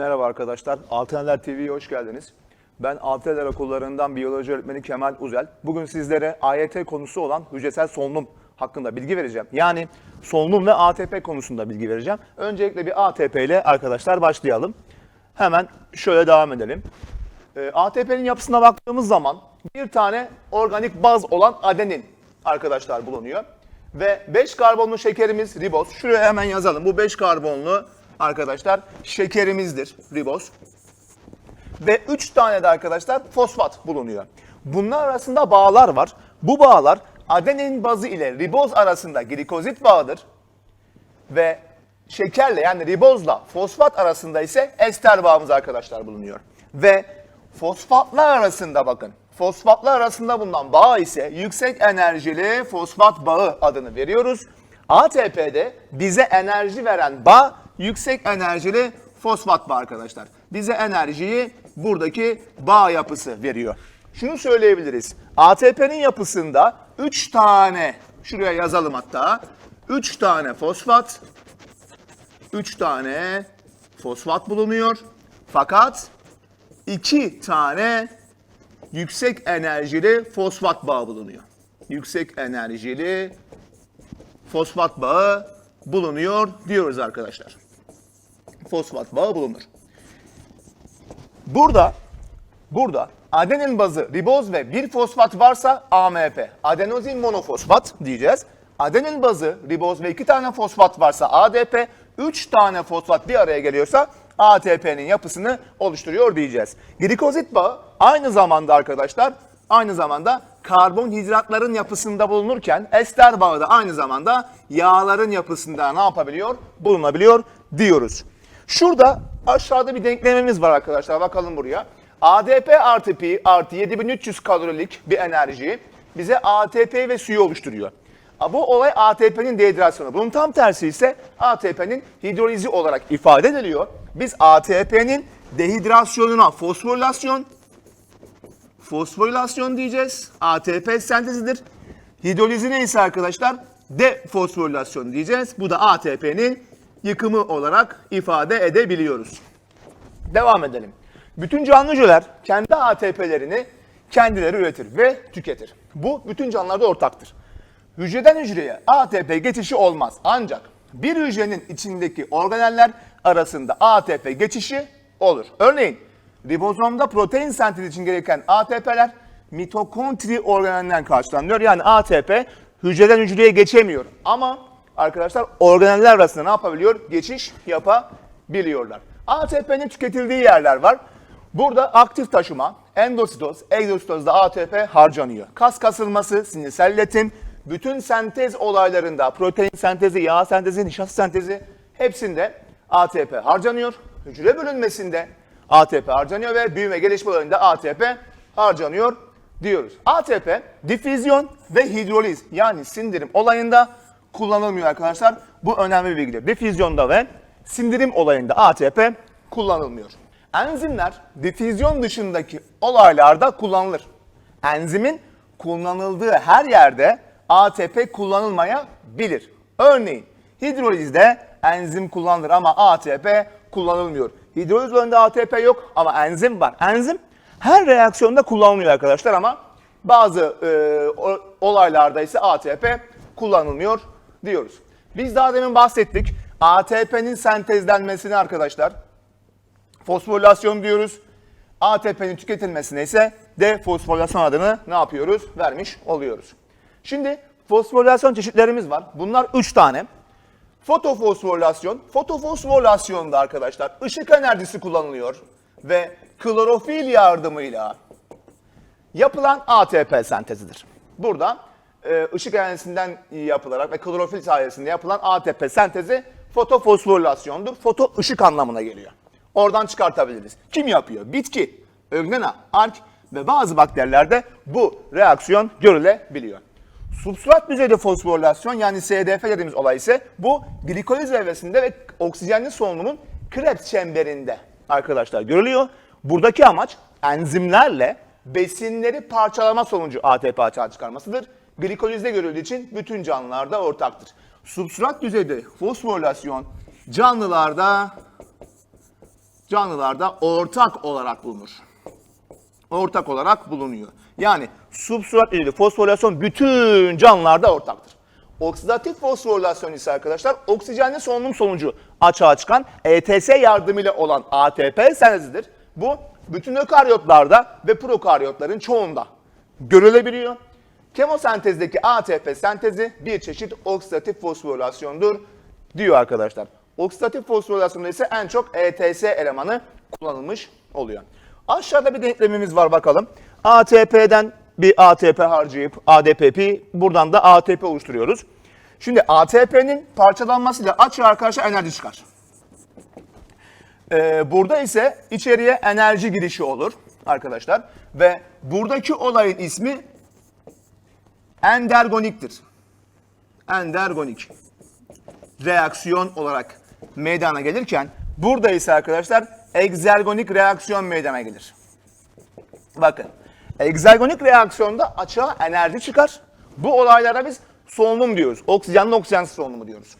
Merhaba arkadaşlar, Altıneler TV'ye hoş geldiniz. Ben Altıneler okullarından biyoloji öğretmeni Kemal Uzel. Bugün sizlere AYT konusu olan hücresel solunum hakkında bilgi vereceğim. Yani solunum ve ATP konusunda bilgi vereceğim. Öncelikle bir ATP ile arkadaşlar başlayalım. Hemen şöyle devam edelim. Ee, ATP'nin yapısına baktığımız zaman bir tane organik baz olan adenin arkadaşlar bulunuyor. Ve 5 karbonlu şekerimiz riboz. Şuraya hemen yazalım. Bu 5 karbonlu arkadaşlar şekerimizdir riboz. Ve 3 tane de arkadaşlar fosfat bulunuyor. Bunlar arasında bağlar var. Bu bağlar adenin bazı ile riboz arasında glikozit bağıdır. Ve şekerle yani ribozla fosfat arasında ise ester bağımız arkadaşlar bulunuyor. Ve fosfatlar arasında bakın. Fosfatlar arasında bulunan bağ ise yüksek enerjili fosfat bağı adını veriyoruz. ATP'de bize enerji veren bağ yüksek enerjili fosfat bağı arkadaşlar. Bize enerjiyi buradaki bağ yapısı veriyor. Şunu söyleyebiliriz. ATP'nin yapısında 3 tane, şuraya yazalım hatta. 3 tane fosfat, 3 tane fosfat bulunuyor. Fakat 2 tane yüksek enerjili fosfat bağı bulunuyor. Yüksek enerjili fosfat bağı bulunuyor diyoruz arkadaşlar. Fosfat bağı bulunur. Burada burada adenin bazı riboz ve bir fosfat varsa AMP. Adenozin monofosfat diyeceğiz. Adenin bazı riboz ve iki tane fosfat varsa ADP. Üç tane fosfat bir araya geliyorsa ATP'nin yapısını oluşturuyor diyeceğiz. Glikozit bağı aynı zamanda arkadaşlar aynı zamanda karbonhidratların yapısında bulunurken ester bağı da aynı zamanda yağların yapısında ne yapabiliyor? Bulunabiliyor diyoruz. Şurada aşağıda bir denklemimiz var arkadaşlar. Bakalım buraya. ADP artı pi artı 7300 kalorilik bir enerji bize ATP ve suyu oluşturuyor. Bu olay ATP'nin dehidrasyonu. Bunun tam tersi ise ATP'nin hidrolizi olarak ifade ediliyor. Biz ATP'nin dehidrasyonuna fosforilasyon, fosforilasyon diyeceğiz. ATP sentezidir. Hidrolizi neyse arkadaşlar defosforilasyon diyeceğiz. Bu da ATP'nin yıkımı olarak ifade edebiliyoruz. Devam edelim. Bütün canlı kendi ATP'lerini kendileri üretir ve tüketir. Bu bütün canlılarda ortaktır. Hücreden hücreye ATP geçişi olmaz. Ancak bir hücrenin içindeki organeller arasında ATP geçişi olur. Örneğin ribozomda protein sentezi için gereken ATP'ler mitokondri organelinden karşılanıyor. Yani ATP hücreden hücreye geçemiyor. Ama arkadaşlar organeller arasında ne yapabiliyor? Geçiş yapabiliyorlar. ATP'nin tüketildiği yerler var. Burada aktif taşıma, endositoz, egzositozda ATP harcanıyor. Kas kasılması, sinirsel iletim, bütün sentez olaylarında protein sentezi, yağ sentezi, nişasta sentezi hepsinde ATP harcanıyor. Hücre bölünmesinde ATP harcanıyor ve büyüme gelişme olayında ATP harcanıyor diyoruz. ATP difüzyon ve hidroliz yani sindirim olayında kullanılmıyor arkadaşlar. Bu önemli bir bilgidir. Difüzyonda ve sindirim olayında ATP kullanılmıyor. Enzimler difüzyon dışındaki olaylarda kullanılır. Enzimin kullanıldığı her yerde ATP kullanılmayabilir. Örneğin hidrolizde enzim kullanılır ama ATP kullanılmıyor. Hidroliz olayında ATP yok ama enzim var. Enzim her reaksiyonda kullanılıyor arkadaşlar ama bazı e, olaylarda ise ATP kullanılmıyor diyoruz. Biz daha demin bahsettik. ATP'nin sentezlenmesini arkadaşlar fosforilasyon diyoruz. ATP'nin tüketilmesine ise defosforilasyon adını ne yapıyoruz? Vermiş oluyoruz. Şimdi fosforilasyon çeşitlerimiz var. Bunlar 3 tane. Fotofosforilasyon. Fotofosforilasyonda arkadaşlar ışık enerjisi kullanılıyor ve klorofil yardımıyla yapılan ATP sentezidir. Burada e, ışık enerjisinden yapılarak ve klorofil sayesinde yapılan ATP sentezi fotofosforilasyondur. Foto ışık anlamına geliyor. Oradan çıkartabiliriz. Kim yapıyor? Bitki, ögnena, ark ve bazı bakterilerde bu reaksiyon görülebiliyor. Substrat düzeyde fosforilasyon yani SDF dediğimiz olay ise bu glikoliz evresinde ve oksijenli solunumun Krebs çemberinde arkadaşlar görülüyor. Buradaki amaç enzimlerle besinleri parçalama sonucu ATP açığa çıkarmasıdır. Glikolizde görüldüğü için bütün canlılarda ortaktır. Substrat düzeyde fosforilasyon canlılarda canlılarda ortak olarak bulunur. Ortak olarak bulunuyor. Yani substrat ilgili fosforilasyon bütün canlılarda ortaktır. Oksidatif fosforilasyon ise arkadaşlar oksijenli solunum sonucu açığa çıkan ETS yardımıyla olan ATP sentezidir. Bu bütün ökaryotlarda ve prokaryotların çoğunda görülebiliyor. Kemosentezdeki ATP sentezi bir çeşit oksidatif fosforilasyondur diyor arkadaşlar. Oksidatif fosforilasyonda ise en çok ETS elemanı kullanılmış oluyor. Aşağıda bir denklemimiz var bakalım. ATP'den bir ATP harcayıp ADPP buradan da ATP oluşturuyoruz. Şimdi ATP'nin parçalanmasıyla açığa arkadaşlar enerji çıkar. Ee, burada ise içeriye enerji girişi olur arkadaşlar. Ve buradaki olayın ismi endergoniktir. Endergonik reaksiyon olarak meydana gelirken burada ise arkadaşlar egzergonik reaksiyon meydana gelir. Bakın egzergonik reaksiyonda açığa enerji çıkar. Bu olaylara biz solunum diyoruz. Oksijenli oksijensiz solunumu diyoruz.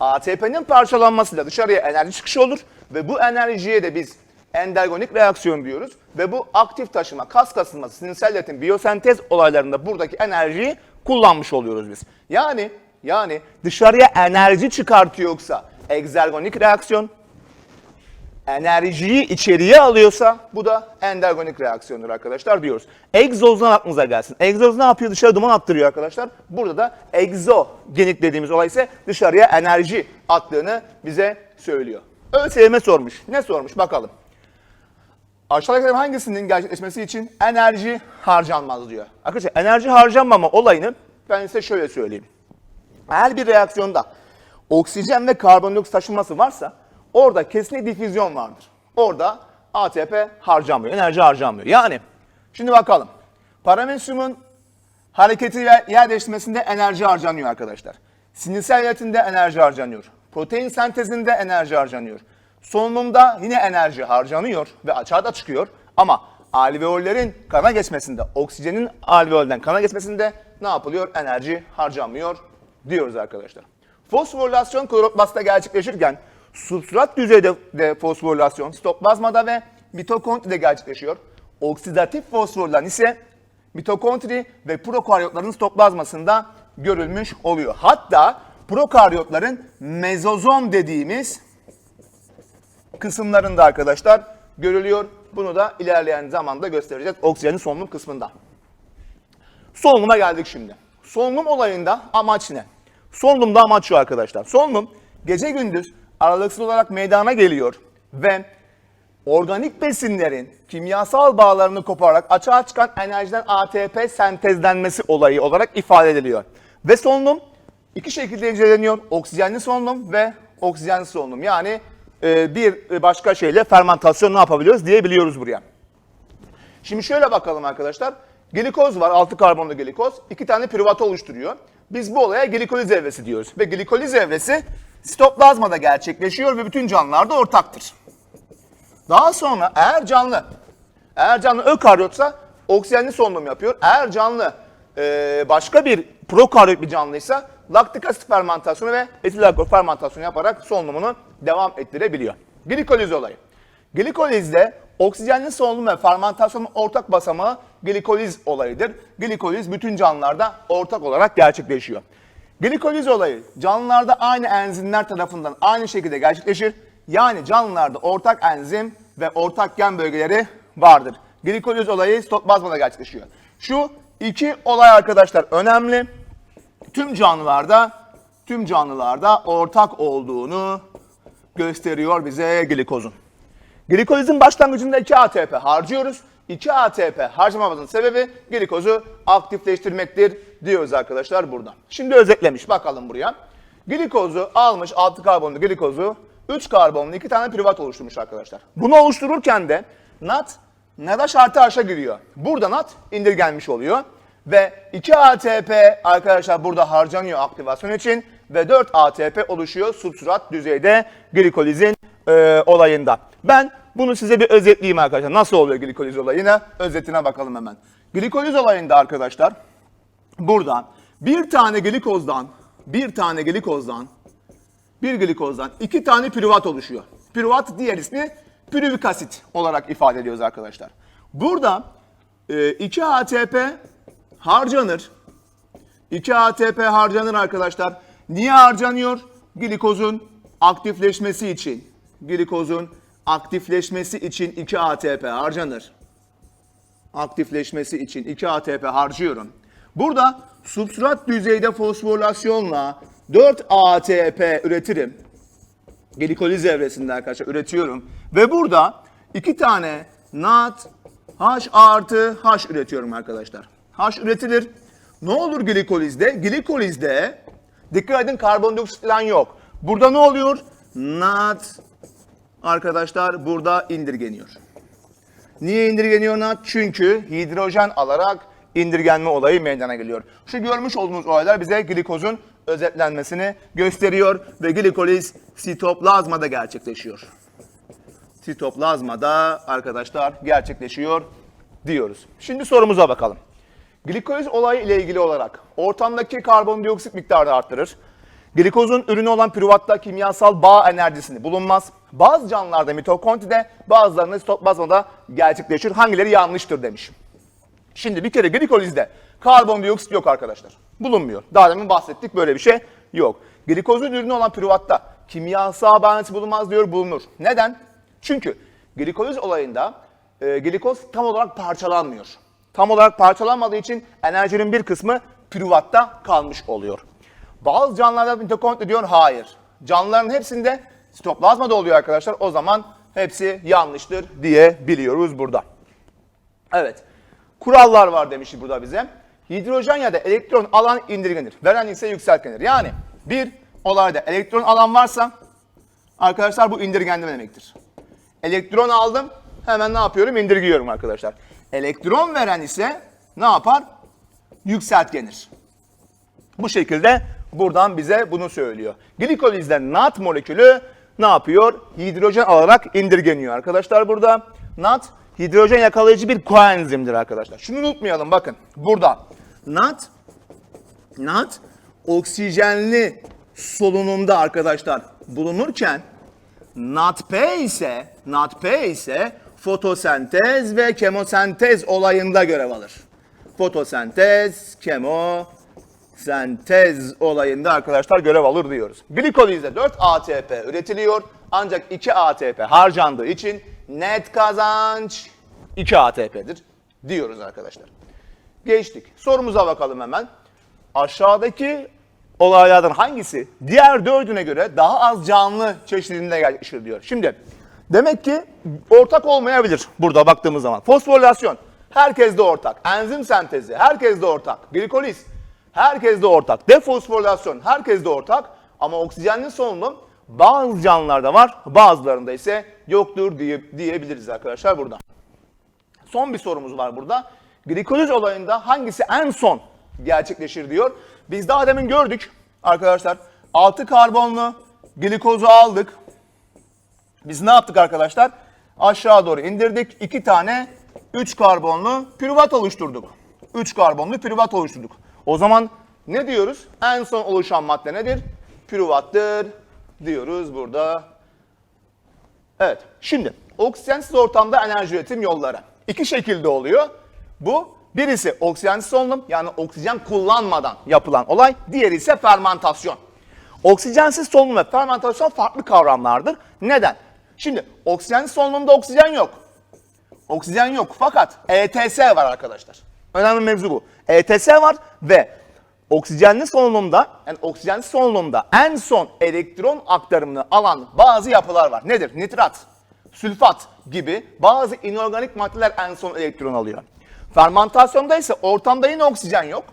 ATP'nin parçalanmasıyla dışarıya enerji çıkışı olur ve bu enerjiye de biz endergonik reaksiyon diyoruz ve bu aktif taşıma, kas kasılması, sinirsel iletim, biyosentez olaylarında buradaki enerjiyi kullanmış oluyoruz biz. Yani yani dışarıya enerji çıkartıyorsa egzergonik reaksiyon, enerjiyi içeriye alıyorsa bu da endergonik reaksiyondur arkadaşlar diyoruz. Egzozdan aklınıza gelsin. Egzoz ne yapıyor? Dışarı duman attırıyor arkadaşlar. Burada da egzogenik dediğimiz olay ise dışarıya enerji attığını bize söylüyor. ÖSYM sormuş. Ne sormuş bakalım. Aşağıdakilerin hangisinin gerçekleşmesi için enerji harcanmaz diyor. Arkadaşlar enerji harcanmama olayını ben size şöyle söyleyeyim. Eğer bir reaksiyonda oksijen ve karbondioksit taşınması varsa orada kesinlikle difüzyon vardır. Orada ATP harcanmıyor, enerji harcanmıyor. Yani şimdi bakalım. Paramesyumun hareketi ve yer değiştirmesinde enerji harcanıyor arkadaşlar. Sinirsel iletimde enerji harcanıyor. Protein sentezinde enerji harcanıyor. Solunumda yine enerji harcanıyor ve açığa da çıkıyor. Ama alveollerin kana geçmesinde, oksijenin alveolden kana geçmesinde ne yapılıyor? Enerji harcanmıyor diyoruz arkadaşlar. Fosforilasyon kloroplasta gerçekleşirken substrat düzeyde de fosforilasyon sitoplazmada ve mitokondride gerçekleşiyor. Oksidatif fosforlan ise mitokondri ve prokaryotların sitoplazmasında görülmüş oluyor. Hatta prokaryotların mezozom dediğimiz kısımlarında arkadaşlar görülüyor. Bunu da ilerleyen zamanda göstereceğiz oksijenin solunum kısmında. Solunuma geldik şimdi. Solunum olayında amaç ne? Solunumda amaç şu arkadaşlar. Solunum gece gündüz aralıksız olarak meydana geliyor ve organik besinlerin kimyasal bağlarını kopararak açığa çıkan enerjiden ATP sentezlenmesi olayı olarak ifade ediliyor. Ve solunum iki şekilde inceleniyor. Oksijenli solunum ve oksijensiz solunum. Yani e, bir başka şeyle fermentasyon ne yapabiliyoruz diyebiliyoruz buraya. Şimdi şöyle bakalım arkadaşlar. Glikoz var, 6 karbonlu glikoz. iki tane privat oluşturuyor. Biz bu olaya glikoliz evresi diyoruz. Ve glikoliz evresi sitoplazmada gerçekleşiyor ve bütün canlılarda ortaktır. Daha sonra eğer canlı, eğer canlı ökaryotsa oksijenli solunum yapıyor. Eğer canlı e, başka bir prokaryot bir canlıysa laktik asit fermentasyonu ve etil alkol fermentasyonu yaparak solunumunu devam ettirebiliyor. Glikoliz olayı. Glikolizde oksijenli solunum ve fermentasyonun ortak basamağı glikoliz olayıdır. Glikoliz bütün canlılarda ortak olarak gerçekleşiyor. Glikoliz olayı canlılarda aynı enzimler tarafından aynı şekilde gerçekleşir. Yani canlılarda ortak enzim ve ortak gen bölgeleri vardır. Glikoliz olayı sitoplazmada gerçekleşiyor. Şu iki olay arkadaşlar önemli. Tüm canlılarda tüm canlılarda ortak olduğunu gösteriyor bize glikozun. Glikolizin başlangıcında 2 ATP harcıyoruz. 2 ATP harcamamızın sebebi glikozu aktifleştirmektir diyoruz arkadaşlar burada. Şimdi özetlemiş bakalım buraya. Glikozu almış 6 karbonlu glikozu 3 karbonlu 2 tane privat oluşturmuş arkadaşlar. Bunu oluştururken de NAT NADH artı H'a giriyor. Burada NAT indirgenmiş oluyor. Ve 2 ATP arkadaşlar burada harcanıyor aktivasyon için ve 4 ATP oluşuyor substrat düzeyde glikolizin e, olayında. Ben bunu size bir özetleyeyim arkadaşlar. Nasıl oluyor glikoliz olayına? Özetine bakalım hemen. Glikoliz olayında arkadaşlar burada bir tane glikozdan bir tane glikozdan bir glikozdan iki tane privat oluşuyor. Privat diğer ismi pürüvik asit olarak ifade ediyoruz arkadaşlar. Burada e, 2 ATP harcanır. 2 ATP harcanır arkadaşlar. Niye harcanıyor? Glikozun aktifleşmesi için. Glikozun aktifleşmesi için 2 ATP harcanır. Aktifleşmesi için 2 ATP harcıyorum. Burada substrat düzeyde fosforilasyonla 4 ATP üretirim. Glikoliz evresinde arkadaşlar üretiyorum. Ve burada 2 tane NAT H artı H üretiyorum arkadaşlar. H üretilir. Ne olur glikolizde? Glikolizde dikkat edin karbondioksit falan yok. Burada ne oluyor? NAT arkadaşlar burada indirgeniyor. Niye indirgeniyor NAT? Çünkü hidrojen alarak indirgenme olayı meydana geliyor. Şu görmüş olduğunuz olaylar bize glikozun özetlenmesini gösteriyor ve glikoliz sitoplazmada gerçekleşiyor. Sitoplazmada arkadaşlar gerçekleşiyor diyoruz. Şimdi sorumuza bakalım. Glikoliz olayı ile ilgili olarak ortamdaki karbondioksit miktarını arttırır. Glikozun ürünü olan pürüvatta kimyasal bağ enerjisini bulunmaz. Bazı canlılarda mitokondride bazılarında sitoplazmada gerçekleşir. Hangileri yanlıştır demiş. Şimdi bir kere glikolizde karbondioksit yok arkadaşlar. Bulunmuyor. Daha demin bahsettik böyle bir şey yok. Glikozun ürünü olan pürüvatta kimyasal bağ enerjisi bulunmaz diyor bulunur. Neden? Çünkü glikoliz olayında e, glikoz tam olarak parçalanmıyor. Tam olarak parçalanmadığı için enerjinin bir kısmı pürüvatta kalmış oluyor. Bazı canlılarda mitokondri diyor hayır. Canlıların hepsinde sitoplazmada oluyor arkadaşlar. O zaman hepsi yanlıştır diyebiliyoruz burada. Evet. Kurallar var demiş burada bize. Hidrojen ya da elektron alan indirgenir. Veren ise yükseltgenir. Yani bir olayda elektron alan varsa arkadaşlar bu indirgenme demektir. Elektron aldım hemen ne yapıyorum? İndirgiyorum arkadaşlar. Elektron veren ise ne yapar? Yükseltgenir. Bu şekilde buradan bize bunu söylüyor. Glikolizde NAT molekülü ne yapıyor? Hidrojen alarak indirgeniyor arkadaşlar burada. NAT hidrojen yakalayıcı bir koenzimdir arkadaşlar. Şunu unutmayalım bakın. Burada NAT NAT oksijenli solunumda arkadaşlar bulunurken NADP ise NADP ise fotosentez ve kemosentez olayında görev alır. Fotosentez, kemosentez olayında arkadaşlar görev alır diyoruz. Glikolizde 4 ATP üretiliyor ancak 2 ATP harcandığı için net kazanç 2 ATP'dir diyoruz arkadaşlar. Geçtik. Sorumuza bakalım hemen. Aşağıdaki olaylardan hangisi diğer dördüne göre daha az canlı çeşidinde gerçekleşir diyor. Şimdi demek ki ortak olmayabilir burada baktığımız zaman. Fosforilasyon herkes de ortak. Enzim sentezi herkes de ortak. Glikoliz herkes de ortak. Defosforilasyon herkes de ortak. Ama oksijenli solunum bazı canlılarda var bazılarında ise yoktur diye, diyebiliriz arkadaşlar burada. Son bir sorumuz var burada. Glikoliz olayında hangisi en son gerçekleşir diyor. Biz daha demin gördük arkadaşlar. 6 karbonlu glikozu aldık. Biz ne yaptık arkadaşlar? Aşağı doğru indirdik. 2 tane 3 karbonlu pürüvat oluşturduk. 3 karbonlu pürüvat oluşturduk. O zaman ne diyoruz? En son oluşan madde nedir? Pürüvattır diyoruz burada. Evet. Şimdi oksijensiz ortamda enerji üretim yolları. İki şekilde oluyor. Bu birisi oksijensiz solunum yani oksijen kullanmadan yapılan olay. Diğeri ise fermentasyon. Oksijensiz solunum ve fermentasyon farklı kavramlardır. Neden? Şimdi oksijensiz solunumda oksijen yok. Oksijen yok fakat ETS var arkadaşlar. Önemli mevzu bu. ETS var ve oksijenli solunumda yani oksijenli solunumda en son elektron aktarımını alan bazı yapılar var. Nedir? Nitrat, sülfat gibi bazı inorganik maddeler en son elektron alıyor. Fermentasyonda ise ortamda yine oksijen yok.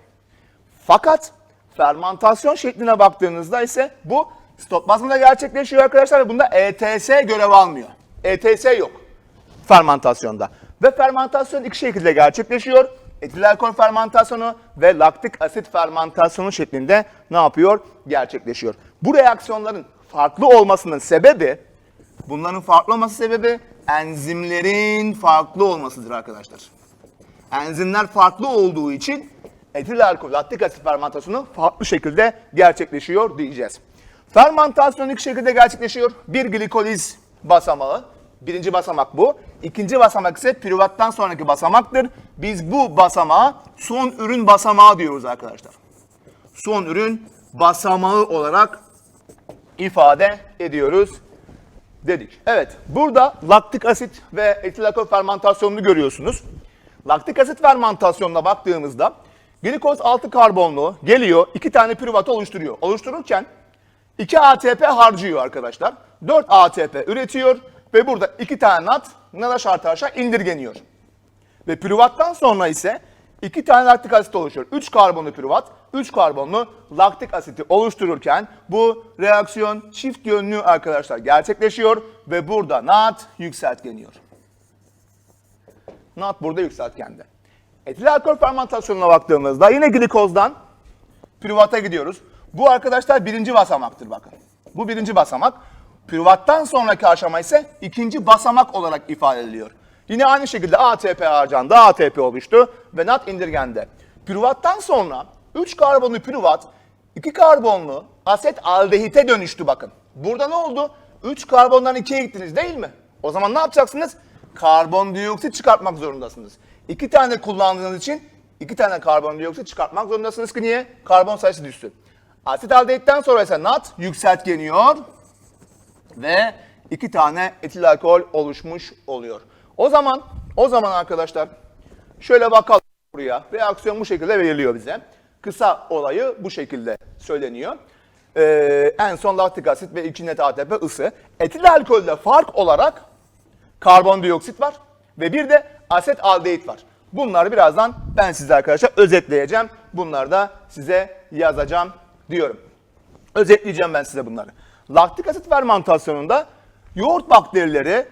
Fakat fermentasyon şekline baktığınızda ise bu sitoplazmada gerçekleşiyor arkadaşlar ve bunda ETS görev almıyor. ETS yok fermentasyonda. Ve fermentasyon iki şekilde gerçekleşiyor. Etil alkol fermentasyonu ve laktik asit fermentasyonu şeklinde ne yapıyor? Gerçekleşiyor. Bu reaksiyonların farklı olmasının sebebi, bunların farklı olması sebebi enzimlerin farklı olmasıdır arkadaşlar. Enzimler farklı olduğu için etil alkol, laktik asit fermentasyonu farklı şekilde gerçekleşiyor diyeceğiz. Fermentasyon iki şekilde gerçekleşiyor. Bir glikoliz basamağı, Birinci basamak bu. İkinci basamak ise pürüvattan sonraki basamaktır. Biz bu basamağa son ürün basamağı diyoruz arkadaşlar. Son ürün basamağı olarak ifade ediyoruz dedik. Evet, burada laktik asit ve etil alkol fermentasyonunu görüyorsunuz. Laktik asit fermentasyonuna baktığımızda glikoz 6 karbonlu geliyor, iki tane pürüvat oluşturuyor. Oluştururken 2 ATP harcıyor arkadaşlar. 4 ATP üretiyor ve burada 2 tane NAT NADH artı aşağı indirgeniyor. Ve pürüvattan sonra ise iki tane laktik asit oluşuyor. 3 karbonlu pürüvat, 3 karbonlu laktik asiti oluştururken bu reaksiyon çift yönlü arkadaşlar gerçekleşiyor ve burada NAT yükseltgeniyor. NAT burada yükseltgende. Etil alkol fermentasyonuna baktığımızda yine glikozdan pürüvata gidiyoruz. Bu arkadaşlar birinci basamaktır bakın. Bu birinci basamak. Pürüvattan sonraki aşama ise ikinci basamak olarak ifade ediliyor. Yine aynı şekilde ATP harcandı, ATP oluştu ve NAT indirgendi. Pürüvattan sonra 3 karbonlu pürüvat 2 karbonlu aset aldehite dönüştü bakın. Burada ne oldu? 3 karbondan 2'ye gittiniz değil mi? O zaman ne yapacaksınız? Karbondioksit çıkartmak zorundasınız. 2 tane kullandığınız için 2 tane karbondioksit çıkartmak zorundasınız ki niye? Karbon sayısı düşsün. Asit sonra ise NAT yükseltgeniyor ve iki tane etil alkol oluşmuş oluyor. O zaman o zaman arkadaşlar şöyle bakalım buraya. Reaksiyon bu şekilde veriliyor bize. Kısa olayı bu şekilde söyleniyor. Ee, en son laktik asit ve 2 net ATP ısı. Etil alkolde fark olarak karbondioksit var ve bir de aset aldehit var. Bunları birazdan ben size arkadaşlar özetleyeceğim. Bunları da size yazacağım diyorum. Özetleyeceğim ben size bunları. Laktik asit fermentasyonunda yoğurt bakterileri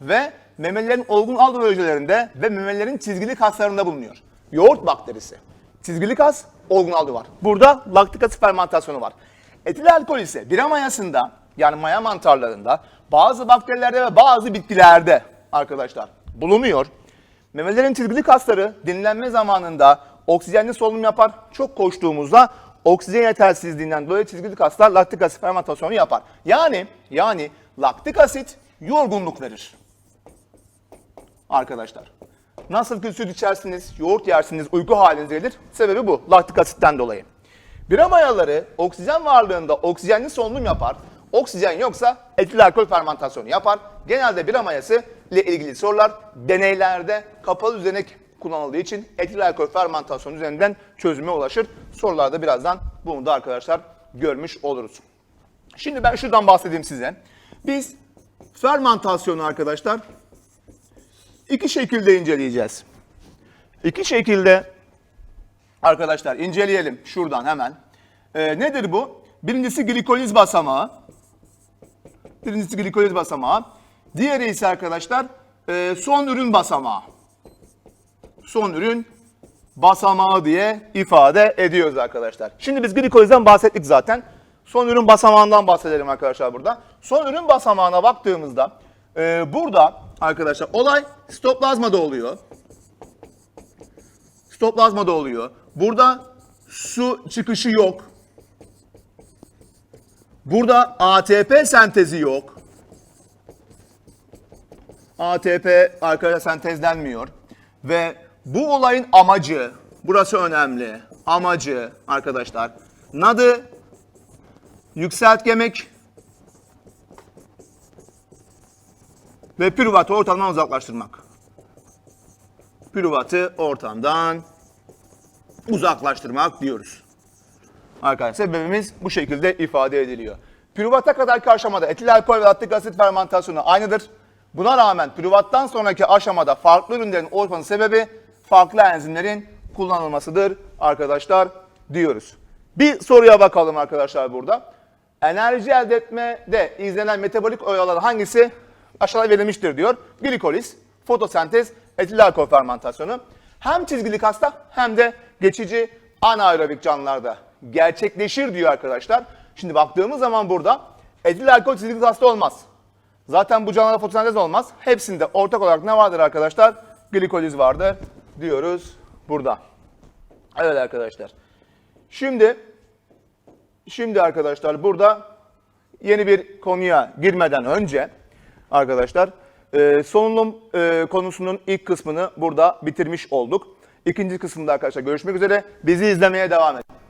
ve memelilerin olgun algı hücrelerinde ve memelilerin çizgili kaslarında bulunuyor. Yoğurt bakterisi. Çizgili kas, olgun algı var. Burada laktik asit fermentasyonu var. Etil alkol ise bira mayasında yani maya mantarlarında bazı bakterilerde ve bazı bitkilerde arkadaşlar bulunuyor. Memelerin çizgili kasları dinlenme zamanında oksijenli solunum yapar. Çok koştuğumuzda oksijen yetersizliğinden dolayı çizgili kaslar laktik asit fermentasyonu yapar. Yani yani laktik asit yorgunluk verir. Arkadaşlar. Nasıl ki süt içersiniz, yoğurt yersiniz, uyku haliniz gelir. Sebebi bu. Laktik asitten dolayı. Bira mayaları oksijen varlığında oksijenli solunum yapar. Oksijen yoksa etil alkol fermentasyonu yapar. Genelde bira mayası ile ilgili sorular deneylerde kapalı düzenek kullanıldığı için etil alkol fermentasyonu üzerinden çözüme ulaşır. Sorularda birazdan bunu da arkadaşlar görmüş oluruz. Şimdi ben şuradan bahsedeyim size. Biz fermentasyonu arkadaşlar iki şekilde inceleyeceğiz. İki şekilde arkadaşlar inceleyelim şuradan hemen. Ee, nedir bu? Birincisi glikoliz basamağı. Birincisi glikoliz basamağı. Diğeri ise arkadaşlar e, son ürün basamağı. Son ürün basamağı diye ifade ediyoruz arkadaşlar. Şimdi biz glikolizden bahsettik zaten. Son ürün basamağından bahsedelim arkadaşlar burada. Son ürün basamağına baktığımızda e, burada arkadaşlar olay stoplazmada oluyor. Stoplazmada oluyor. Burada su çıkışı yok. Burada ATP sentezi yok. ATP arkadaşlar sentezlenmiyor. Ve bu olayın amacı, burası önemli. Amacı arkadaşlar, NAD'ı yükseltgemek ve pürüvatı ortamdan uzaklaştırmak. Pürüvatı ortamdan uzaklaştırmak diyoruz. Arkadaşlar sebebimiz bu şekilde ifade ediliyor. Pürüvata kadarki aşamada etil alkol ve laktik asit fermentasyonu aynıdır. Buna rağmen pürüvattan sonraki aşamada farklı ürünlerin oluşmasının sebebi farklı enzimlerin kullanılmasıdır arkadaşlar diyoruz. Bir soruya bakalım arkadaşlar burada. Enerji elde etmede izlenen metabolik oyalar hangisi? Aşağıda verilmiştir diyor. Glikoliz, fotosentez, etil alkol fermentasyonu. Hem çizgili kasta hem de geçici anaerobik canlılarda gerçekleşir diyor arkadaşlar. Şimdi baktığımız zaman burada etil alkol çizgili kasta olmaz. Zaten bu canlılarda fotosentez olmaz. Hepsinde ortak olarak ne vardır arkadaşlar? Glikoliz vardır diyoruz burada. Evet arkadaşlar. Şimdi şimdi arkadaşlar burada yeni bir konuya girmeden önce arkadaşlar solunum e, konusunun ilk kısmını burada bitirmiş olduk. İkinci kısımda arkadaşlar görüşmek üzere. Bizi izlemeye devam edin.